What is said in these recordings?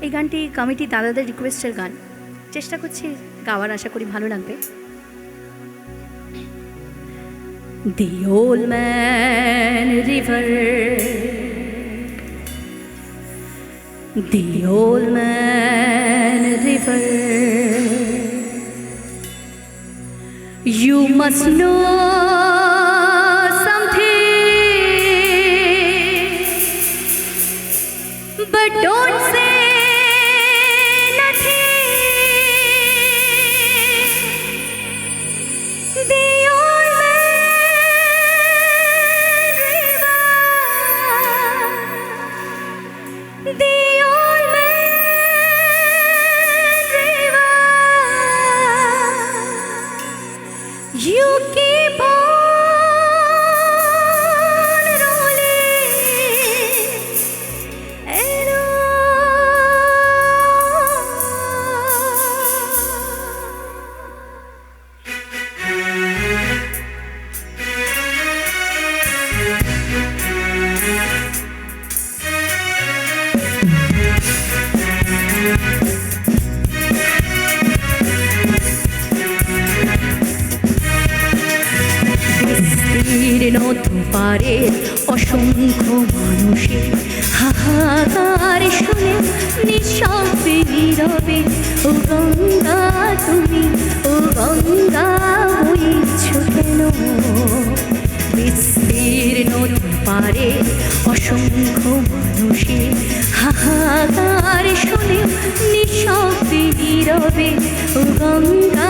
এই গানটি কমিটি দাদাদের রিকোয়েস্টের গান চেষ্টা করছি গাওয়ার আশা করি ভালো লাগবে The old man river The old man river You must know something but don't say দিয়ে বিস্তীর্ণ দুপারে অসংখ্য মানুষের হাহাকার শুনে, নিঃশব্দে, নীরবে, ও গঙ্গা তুমি, ও গঙ্গা বইছ কেন বিস্তীর্ণ দুপারে অসংখ্য মানুষের হাহাকার শুনে, নিঃশব্দে, নীরবে, ও গঙ্গা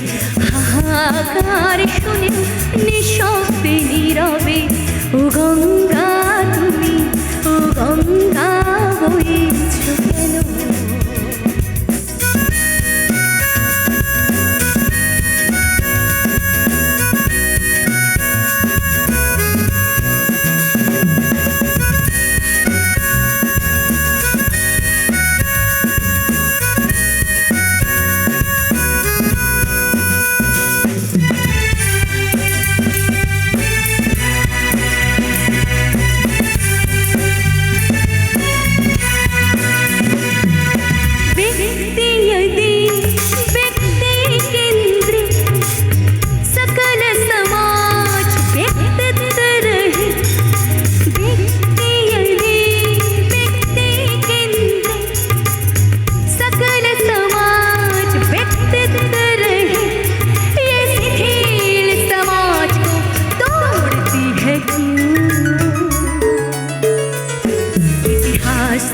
হাহাকার শুনে নিঃশব্দে নীরবে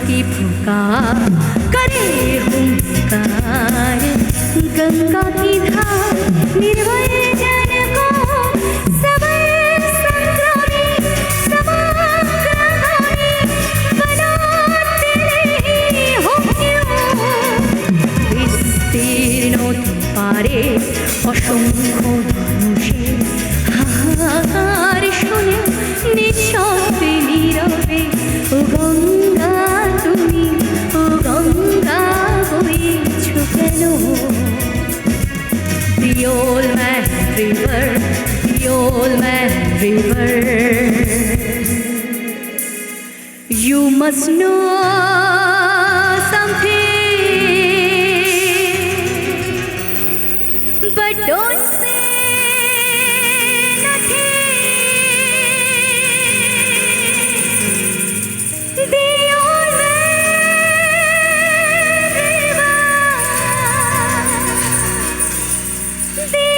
की पुकार करे हुंकार गंगा की धार निर्भय जन को सबल संग्रामी समाग्रहणी बनाते नहीं river, the old man river. You must know something, but don't say nothing. The old man river. The